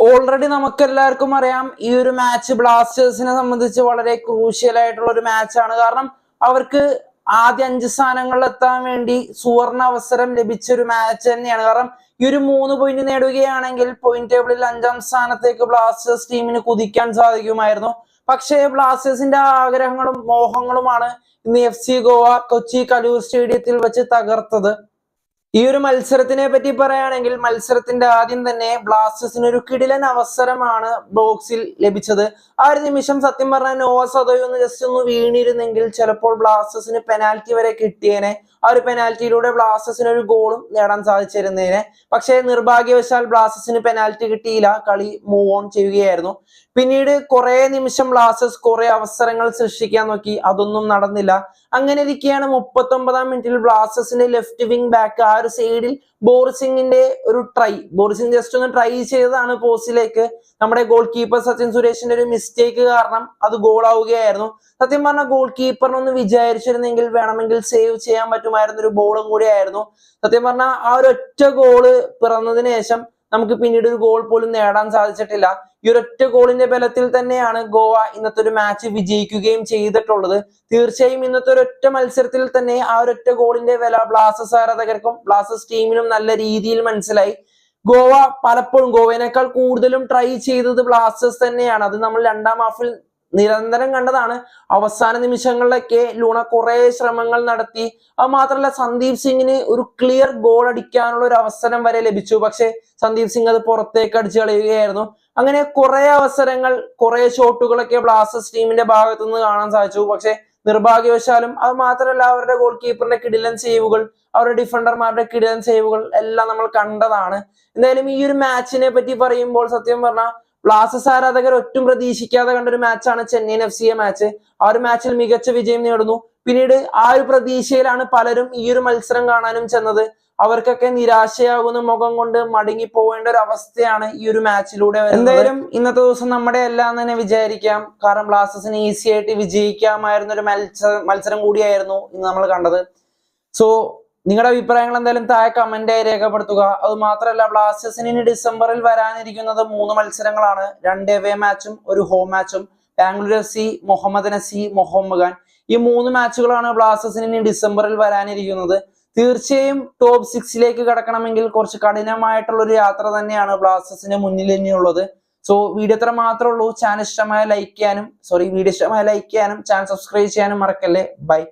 Already നമുക്ക് എല്ലാവർക്കും അറിയാം ഈ ഒരു മാച്ച് ബ്ലാസ്റ്റേഴ്സിനെ സംബന്ധിച്ച് വളരെ ക്രൂഷ്യൽ ആയിട്ടുള്ള ഒരു മാച്ചാണ് കാരണം അവർക്ക് ആദ്യ അഞ്ച് സ്ഥാനങ്ങളിൽ എത്താൻ വേണ്ടി സുവർണ അവസരം ലഭിച്ച ഒരു മാച്ച് തന്നെയാണ്. കാരണം ഈ ഒരു മൂന്ന് പോയിന്റ് നേടുകയാണെങ്കിൽ പോയിന്റ് ടേബിളിൽ അഞ്ചാം സ്ഥാനത്തേക്ക് ബ്ലാസ്റ്റേഴ്സ് ടീമിന് കുതിക്കാൻ സാധിക്കുമായിരുന്നു. പക്ഷേ ബ്ലാസ്റ്റേഴ്സിന്റെ ആഗ്രഹങ്ങളും മോഹങ്ങളുമാണ് ഇന്ന് എഫ് സി ഗോവ കൊച്ചി കലൂർ സ്റ്റേഡിയത്തിൽ വെച്ച് തകർത്തത്. ഈ ഒരു മത്സരത്തിനെ പറ്റി പറയുകയാണെങ്കിൽ മത്സരത്തിന്റെ ആദ്യം തന്നെ ബ്ലാസ്റ്റേഴ്സിന് ഒരു കിടിലൻ അവസരമാണ് ബോക്സിൽ ലഭിച്ചത്. ആ ഒരു നിമിഷം സത്യം പറഞ്ഞാൽ നോവ സദോയ് ഒന്ന് ജസ്റ്റ് ഒന്ന് വീണിരുന്നെങ്കിൽ ചിലപ്പോൾ ബ്ലാസ്റ്റേഴ്സിന് പെനാൽറ്റി വരെ കിട്ടിയേനെ. ആ ഒരു പെനാൽറ്റിയിലൂടെ ബ്ലാസ്റ്റേഴ്സിന് ഒരു ഗോളും നേടാൻ സാധിച്ചിരുന്നേനെ. പക്ഷേ നിർഭാഗ്യവശാൽ ബ്ലാസ്റ്റേഴ്സിന് പെനാൽറ്റി കിട്ടിയില്ല. കളി മൂവ് ഓൺ ചെയ്യുകയായിരുന്നു. പിന്നീട് കുറെ നിമിഷം ബ്ലാസ്റ്റേഴ്സ് കുറെ അവസരങ്ങൾ സൃഷ്ടിക്കാൻ നോക്കി. അതൊന്നും നടന്നില്ല. അങ്ങനെ ഇരിക്കെയാണ് മുപ്പത്തി ഒമ്പതാം മിനിറ്റിൽ ബ്ലാസ്റ്റേഴ്സിന്റെ ലെഫ്റ്റ് വിങ് ബാക്ക് ആ ഒരു സൈഡിൽ ബോർസിംഗിന്റെ ഒരു ട്രൈ ബോർസിംഗ് ജസ്റ്റ് ഒന്ന് ട്രൈ ചെയ്തതാണ് പോസ്റ്റിലേക്ക്. നമ്മുടെ ഗോൾ കീപ്പർ സച്ചിൻ സുരേഷിന്റെ ഒരു മിസ്റ്റേക്ക് കാരണം അത് ഗോൾ ആവുകയായിരുന്നു. സത്യം പറഞ്ഞ ഗോൾ കീപ്പറിനൊന്ന് വിചാരിച്ചിരുന്നെങ്കിൽ വേണമെങ്കിൽ സേവ് ചെയ്യാൻ പറ്റുമായിരുന്ന ഒരു ബോളും കൂടിയായിരുന്നു. സത്യം പറഞ്ഞാൽ ആ ഒരു ഒറ്റ ഗോൾ പിറന്നതിന് ശേഷം നമുക്ക് പിന്നീട് ഒരു ഗോൾ പോലും നേടാൻ സാധിച്ചിട്ടില്ല. ഈ ഒരൊറ്റ ഗോളിന്റെ ബലത്തിൽ തന്നെയാണ് ഗോവ ഇന്നത്തെ ഒരു മാച്ച് വിജയിക്കുകയും ചെയ്തിട്ടുള്ളത്. തീർച്ചയായും ഇന്നത്തെ ഒരൊറ്റ മത്സരത്തിൽ തന്നെ ആ ഒരൊറ്റ ഗോളിന്റെ വില ബ്ലാസ്റ്റേഴ്സ് ആരാധകർക്കും ബ്ലാസ്റ്റേഴ്സ് ടീമിനും നല്ല രീതിയിൽ മനസ്സിലായി. ഗോവ പലപ്പോഴും ഗോവയേക്കാൾ കൂടുതലും ട്രൈ ചെയ്തത് ബ്ലാസ്റ്റേഴ്സ് തന്നെയാണ്. അത് നമ്മൾ രണ്ടാം ഹാഫിൽ നിരന്തരം കണ്ടതാണ്. അവസാന നിമിഷങ്ങളിലൊക്കെ ലൂണ കുറെ ശ്രമങ്ങൾ നടത്തി. അത് മാത്രമല്ല സന്ദീപ് സിംഗിന് ഒരു ക്ലിയർ ഗോൾ അടിക്കാനുള്ള ഒരു അവസരം വരെ ലഭിച്ചു. പക്ഷെ സന്ദീപ് സിംഗ് അത് പുറത്തേക്ക് അടിച്ചു കളയുകയായിരുന്നു. അങ്ങനെ കുറെ അവസരങ്ങൾ കുറെ ഷോട്ടുകളൊക്കെ ബ്ലാസ്റ്റേഴ്സ് ടീമിന്റെ ഭാഗത്തു നിന്ന് കാണാൻ സാധിച്ചു. പക്ഷെ നിർഭാഗ്യവശാലും അത് മാത്രമല്ല അവരുടെ ഗോൾ കീപ്പറിന്റെ കിടിലൻ സേവുകൾ അവരുടെ ഡിഫൻഡർമാരുടെ കിടിലൻ സേവുകൾ എല്ലാം നമ്മൾ കണ്ടതാണ്. എന്തായാലും ഈ ഒരു മാച്ചിനെ പറ്റി പറയുമ്പോൾ സത്യം പറഞ്ഞാൽ ബ്ലാസ്റ്റേഴ്സ് ആരാധകർ ഒട്ടും പ്രതീക്ഷിക്കാതെ കണ്ട ഒരു മാച്ചാണ് ചെന്നൈയിൻ എഫ് സിയെ മാച്ച് ആ ഒരു മാച്ചിൽ മികച്ച വിജയം നേടുന്നു. പിന്നീട് ആ ഒരു പ്രതീക്ഷയിലാണ് പലരും ഈ ഒരു മത്സരം കാണാനും ചെന്നത്. അവർക്കൊക്കെ നിരാശയാകുന്ന മുഖം കൊണ്ട് മടങ്ങി പോവേണ്ട ഒരു അവസ്ഥയാണ് ഈ ഒരു മാച്ചിലൂടെ. എന്തായാലും ഇന്നത്തെ ദിവസം നമ്മുടെ എല്ലാം തന്നെ വിചാരിക്കാം. കാരണം ബ്ലാസ്റ്റേഴ്സിന് ഈസി ആയിട്ട് വിജയിക്കാമായിരുന്ന ഒരു മത്സരം മത്സരം കൂടിയായിരുന്നു ഇന്ന് നമ്മൾ കണ്ടത്. സോ നിങ്ങളുടെ അഭിപ്രായങ്ങൾ എന്തായാലും താഴെ കമന്റ് ആയി രേഖപ്പെടുത്തുക. അത് മാത്രമല്ല ബ്ലാസ്റ്റേഴ്സിന് ഇനി ഡിസംബറിൽ വരാനിരിക്കുന്നത് മൂന്ന് മത്സരങ്ങളാണ്. രണ്ട് എവേ മാച്ചും ഒരു ഹോം മാച്ചും ബാംഗ്ലൂർ എഫ് സി മുഹമ്മദ് നസി മുഹമ്മദ് ഈ മൂന്ന് മാച്ചുകളാണ് ബ്ലാസ്റ്റേഴ്സിന് ഇനി ഡിസംബറിൽ വരാനിരിക്കുന്നത്. തീർച്ചയായും ടോപ്പ് സിക്സിലേക്ക് കടക്കണമെങ്കിൽ കുറച്ച് കഠിനമായിട്ടുള്ള ഒരു യാത്ര തന്നെയാണ് ബ്ലാസ്റ്റേഴ്സിന്റെ മുന്നിൽ ഇനിയുള്ളത്. സോ വീഡിയോ എത്ര മാത്രമേ ഉള്ളൂ. ചാനൽ ഇഷ്ടമായ ലൈക്ക് ചെയ്യാനും സോറി വീഡിയോ ഇഷ്ടമായ ലൈക്ക് ചെയ്യാനും ചാനൽ സബ്സ്ക്രൈബ് ചെയ്യാനും മറക്കല്ലേ? ബൈ